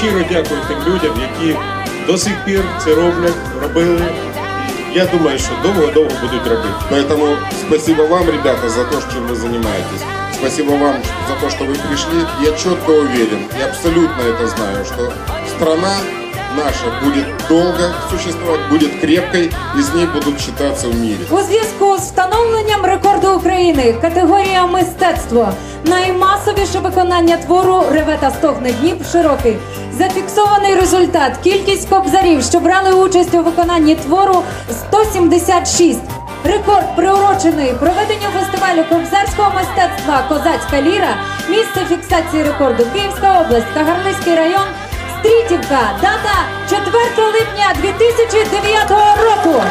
щиро дякую тим людям, які до сих пір це роблять, робили. І я думаю, що довго-довго будуть робити. Поэтому спасибо вам, ребята, за то, чем вы занимаетесь. Спасибо вам за то, что вы пришли. Я четко уверен и абсолютно это знаю, что страна наша будет долго существовать, будет крепкой, и с ней будут считаться в мире. У зв'язку з встановленням рекорду України категорія мистецтво наймасовіше виконання твору Реве та стогне Дніп широкий. Зафіксований результат. Кількість кобзарів, що брали участь у виконанні твору 176. Рекорд приурочений проведенню фестивалю кобзарського мистецтва Козацька ліра. Місце фіксації рекорду Київська область, Кагарлицький район, Стрітівка. Дата 4 липня 2009 року.